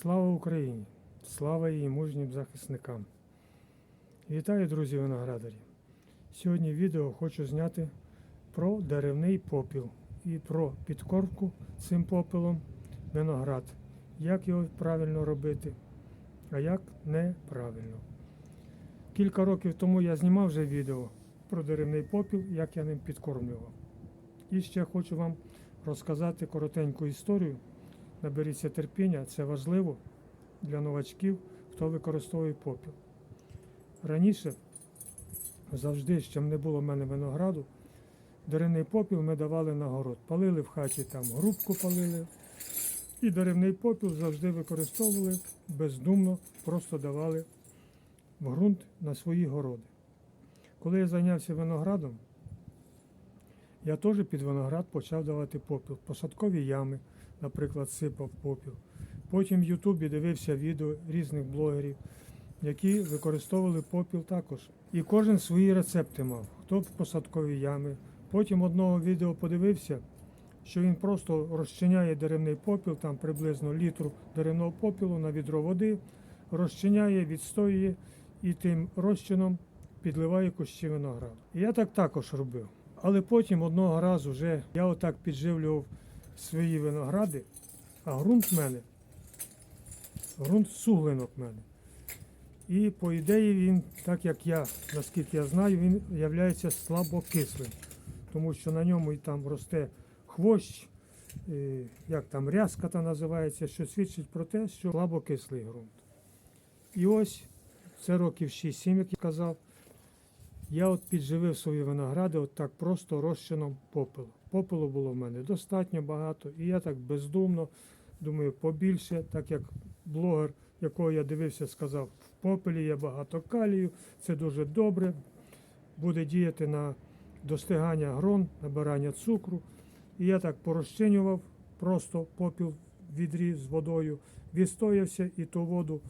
Слава Україні! Слава її мужнім захисникам! Вітаю, друзі виноградарі! Сьогодні відео хочу зняти про деревний попіл і про підкормку цим попелом виноград. Як його правильно робити, а як неправильно. Кілька років тому я знімав вже відео про деревний попіл, як я ним підкормлював. І ще хочу вам розказати коротеньку історію. Наберіться терпіння, це важливо для новачків, хто використовує попіл. Раніше, завжди, ще не було в мене винограду, деревний попіл ми давали на город. Палили в хаті там грубку палили. І деревний попіл завжди використовували бездумно, просто давали в ґрунт на свої городи. Коли я зайнявся виноградом, я теж під виноград почав давати попіл. Посадкові ями, наприклад, сипав попіл. Потім в Ютубі дивився відео різних блогерів, які використовували попіл також. І кожен свої рецепти мав. Хто в посадкові ями. Потім одного відео подивився, що він просто розчиняє деревний попіл, там приблизно літру деревного попілу на відро води, розчиняє, відстоює і тим розчином підливає кущі винограду. І я так також робив. Але потім одного разу вже я отак підживлював свої виногради, а ґрунт в мене, ґрунт суглинок в мене. І по ідеї він, так як я, наскільки я знаю, він є слабокислим, тому що на ньому і там росте хвощ, як там рязка та називається, що свідчить про те, що слабокислий ґрунт. І ось це років 6-7, як я казав, я от підживив свої виногради от так просто розчином попелу. Попелу було в мене достатньо багато, і я так бездумно думаю, побільше, так як блогер, якого я дивився, сказав, в попелі є багато калію, це дуже добре, буде діяти на достигання грон, набирання цукру. І я так порозчинював просто попіл в відрі з водою, відстоявся і ту воду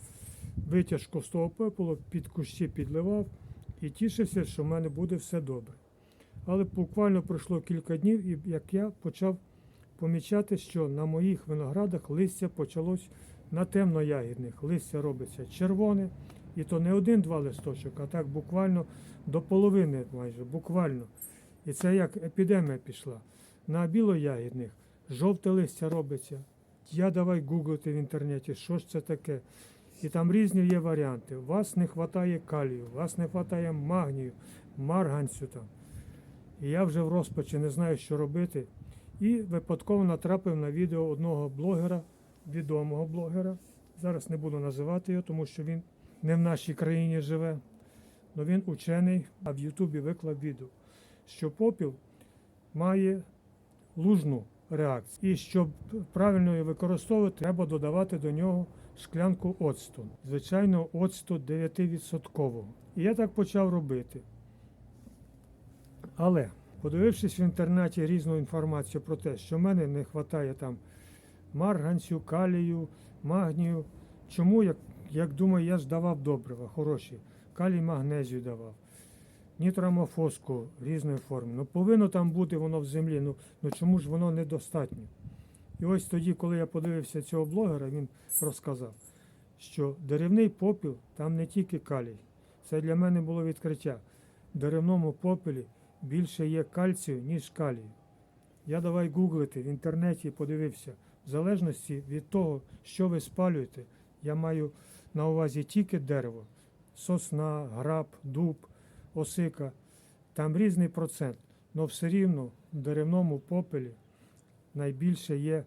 витяжку з того попелу під кущі підливав і тішився, що в мене буде все добре. Але буквально пройшло кілька днів, і як я почав помічати, що на моїх виноградах листя почалось на темноягідних. Листя робиться червоне, і то не один-два листочок, а так буквально до половини майже, буквально. І це як епідемія пішла. На білоягідних жовте листя робиться. Я давай гуглити в інтернеті, що ж це таке. І там різні є варіанти. У вас не вистачає калію, у вас не вистачає магнію, марганцю там. І я вже в розпачі не знаю, що робити. І випадково натрапив на відео одного блогера, відомого блогера. Зараз не буду називати його, тому що він не в нашій країні живе. але він учений, а в Ютубі виклав відео, що попіл має лужну реакцію. І щоб правильно її використовувати, треба додавати до нього шклянку оцту. Звичайно, оцту 9%. І я так почав робити. Але, подивившись в інтернеті різну інформацію про те, що в мене не вистачає там марганцю, калію, магнію. Чому, як, як думаю, я ж давав добрива, хороші. Калій магнезію давав, нітрамофоску різної форми. Ну повинно там бути воно в землі. Ну, ну чому ж воно недостатньо? І ось тоді, коли я подивився цього блогера, він розказав, що деревний попіл там не тільки калій. Це для мене було відкриття. В деревному попелі більше є кальцію, ніж калію. Я давай гуглити в інтернеті подивився. В залежності від того, що ви спалюєте, я маю на увазі тільки дерево, сосна, граб, дуб, осика. Там різний процент. але все рівно в деревному попелі найбільше є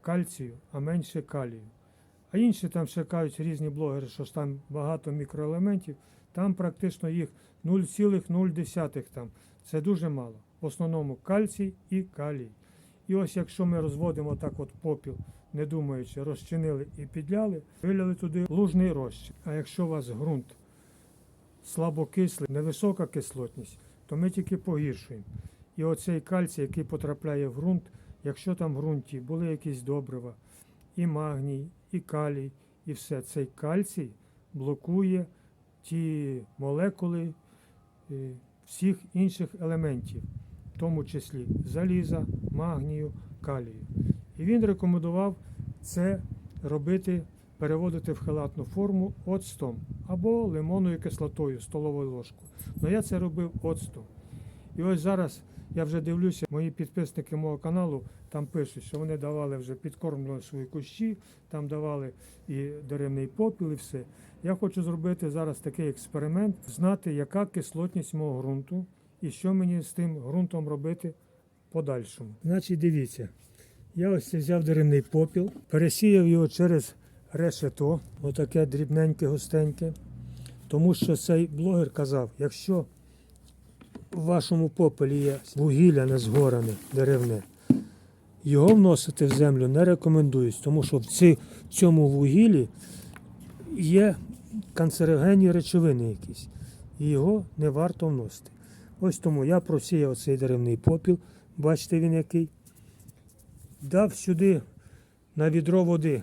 кальцію, а менше калію. А інші там ще кажуть різні блогери, що ж там багато мікроелементів, там практично їх 0,0 там. Це дуже мало. В основному кальцій і калій. І ось якщо ми розводимо так от попіл, не думаючи, розчинили і підляли, виляли туди лужний розчин. А якщо у вас ґрунт слабокислий, невисока кислотність, то ми тільки погіршуємо. І оцей кальцій, який потрапляє в ґрунт, якщо там в ґрунті були якісь добрива, і магній, і калій, і все, цей кальцій блокує ті молекули е, всіх інших елементів, в тому числі заліза, магнію, калію. І він рекомендував це робити переводити в халатну форму оцтом або лимонною кислотою столовою ложкою. Ну я це робив оцтом. І ось зараз я вже дивлюся, мої підписники мого каналу там пишуть, що вони давали вже підкормлювали свої кущі, там давали і деревний попіл, і все. Я хочу зробити зараз такий експеримент, знати, яка кислотність мого ґрунту і що мені з тим ґрунтом робити подальшому. Значить, дивіться, я ось взяв деревний попіл, пересіяв його через решето, отаке дрібненьке, густеньке. Тому що цей блогер казав, якщо в вашому попелі є вугілля не згорене, деревне, його вносити в землю не рекомендують, тому що в цьому вугіллі є канцерогенні речовини якісь, і його не варто вносити. Ось тому я просіяв цей деревний попіл, бачите він який. Дав сюди на відро води,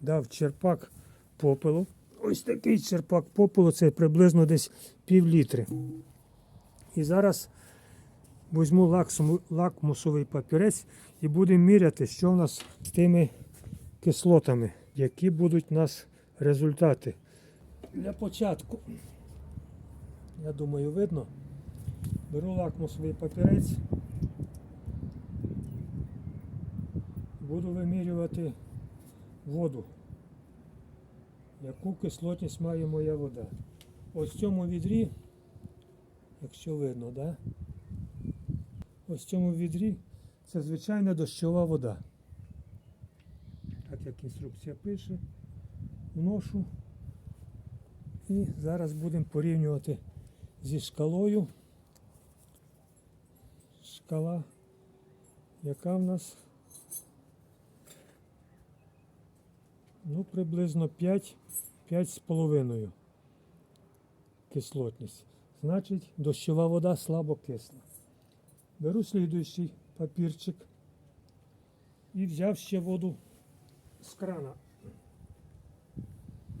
дав черпак попелу. Ось такий черпак попелу, це приблизно десь пів літри. І зараз візьму лакмусовий папірець і будемо міряти, що в нас з тими кислотами, які будуть у нас результати. Для початку, я думаю, видно. Беру лакмусовий папірець. Буду вимірювати воду. Яку кислотність має моя вода. Ось в цьому відрі, якщо видно, да? ось в цьому відрі це звичайна дощова вода. Так як інструкція пише, вношу. І зараз будемо порівнювати зі шкалою. Шкала, яка в нас ну, приблизно 5, 5,5 кислотність. Значить, дощова вода слабо кисла. Беру слідуючий папірчик і взяв ще воду з крана.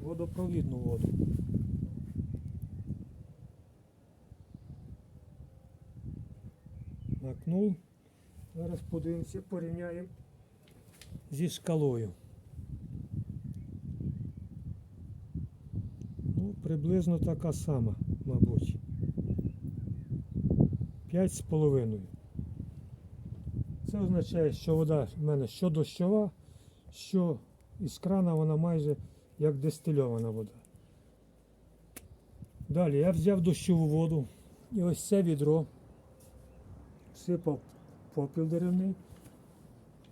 Водопровідну воду. Накнув. Зараз подивимося, порівняємо зі шкалою. Ну, приблизно така сама, мабуть. П'ять з половиною. Це означає, що вода в мене що дощова, що із крана вона майже як дистильована вода. Далі я взяв дощову воду і ось це відро всипав попіл деревний,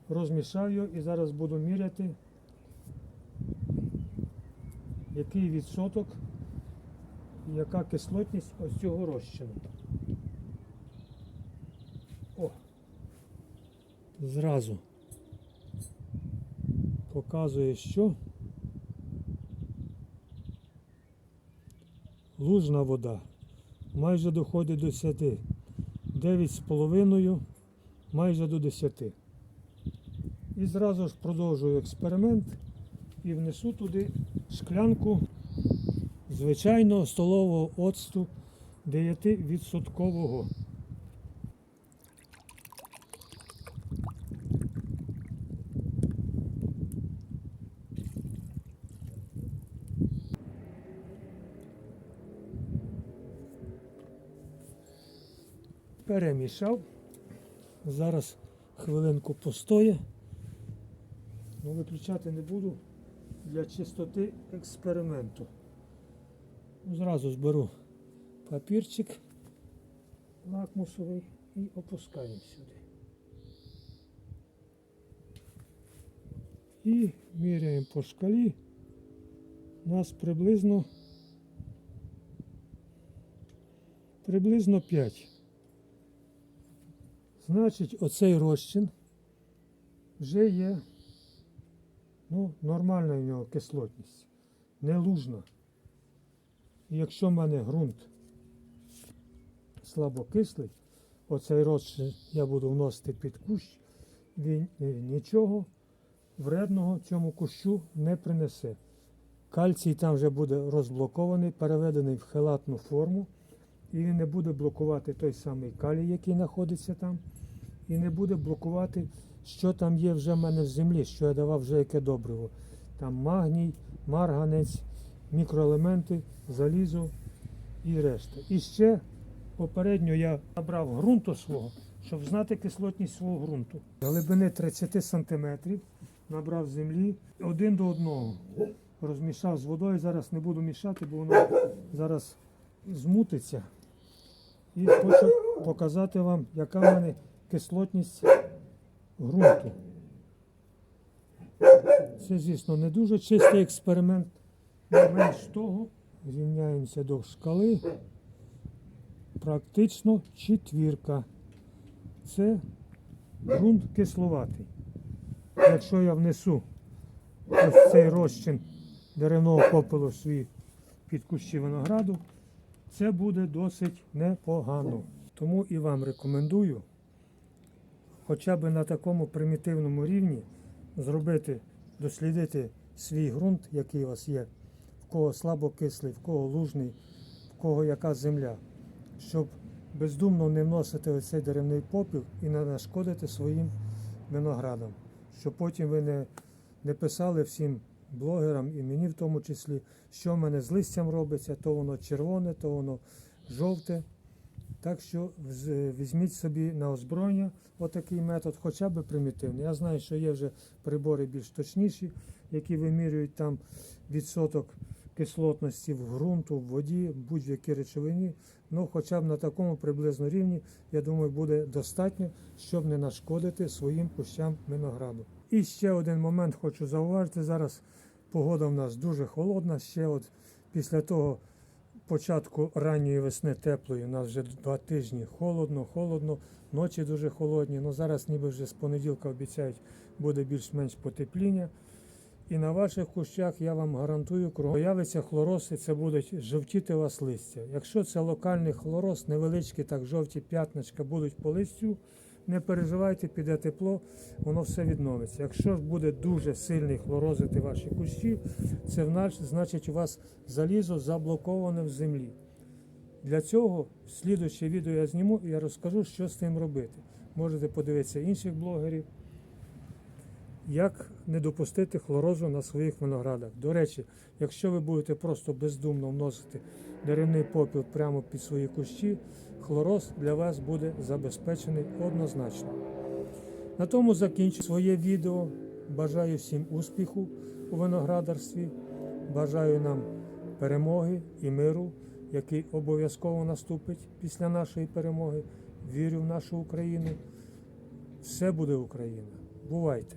розмішав його і зараз буду міряти, який відсоток яка кислотність ось цього розчину. О, зразу показує, що лужна вода майже доходить до 10. 9,5 майже до 10. І зразу ж продовжую експеримент і внесу туди шклянку звичайного столового оцту 9%. Перемішав. Зараз хвилинку постоє. Ну, виключати не буду для чистоти експерименту. Ну, Зразу зберу папірчик лакмусовий і опускаємо сюди. І міряємо по шкалі. У нас приблизно приблизно 5. Значить, оцей розчин вже є ну, нормальна в нього кислотність, не лужна. І якщо в мене ґрунт слабокислий, оцей розчин я буду вносити під кущ, він е, нічого вредного цьому кущу не принесе. Кальцій там вже буде розблокований, переведений в хелатну форму, і він не буде блокувати той самий калій, який знаходиться там, і не буде блокувати, що там є вже в мене в землі, що я давав вже яке добриво. Там магній, марганець, мікроелементи, залізо і решта. І ще попередньо я набрав ґрунту свого, щоб знати кислотність свого ґрунту. Глибини 30 см набрав землі один до одного. Розмішав з водою, зараз не буду мішати, бо воно зараз змутиться. І хочу показати вам, яка в мене кислотність ґрунту. Це, звісно, не дуже чистий експеримент. Не менш того, рівняємося до шкали. Практично четвірка. Це ґрунт кисловатий. Якщо я внесу ось цей розчин деревного попелу свої під кущі винограду, це буде досить непогано. Тому і вам рекомендую хоча б на такому примітивному рівні зробити, дослідити свій ґрунт, який у вас є, в кого слабокислий, в кого лужний, в кого яка земля, щоб бездумно не вносити оцей деревний попіл і не нашкодити своїм виноградам, щоб потім ви не, не писали всім блогерам і мені в тому числі, що в мене з листям робиться, то воно червоне, то воно жовте. Так що візьміть собі на озброєння отакий метод, хоча б примітивний. Я знаю, що є вже прибори більш точніші, які вимірюють там відсоток кислотності в ґрунту, в воді, будь-якій речовині. Ну, хоча б на такому приблизно рівні, я думаю, буде достатньо, щоб не нашкодити своїм кущам винограду. І ще один момент хочу зауважити. Зараз погода в нас дуже холодна. Ще от після того початку ранньої весни теплої, у нас вже два тижні холодно, холодно, ночі дуже холодні. Ну зараз ніби вже з понеділка обіцяють буде більш-менш потепління. І на ваших кущах я вам гарантую, кругом появиться хлороз, і це будуть жовтіти у вас листя. Якщо це локальний хлороз, невеличкі так жовті п'ятничка будуть по листю, не переживайте, піде тепло, воно все відновиться. Якщо ж буде дуже сильний хлорозити ваші кущі, це значить у вас залізо заблоковане в землі. Для цього слідуюче відео я зніму і я розкажу, що з тим робити. Можете подивитися інших блогерів, як не допустити хлорозу на своїх виноградах. До речі, якщо ви будете просто бездумно вносити деревний попіл прямо під свої кущі, хлороз для вас буде забезпечений однозначно. На тому закінчу своє відео. Бажаю всім успіху у виноградарстві. Бажаю нам перемоги і миру, який обов'язково наступить після нашої перемоги. Вірю в нашу Україну. Все буде Україна. Бувайте!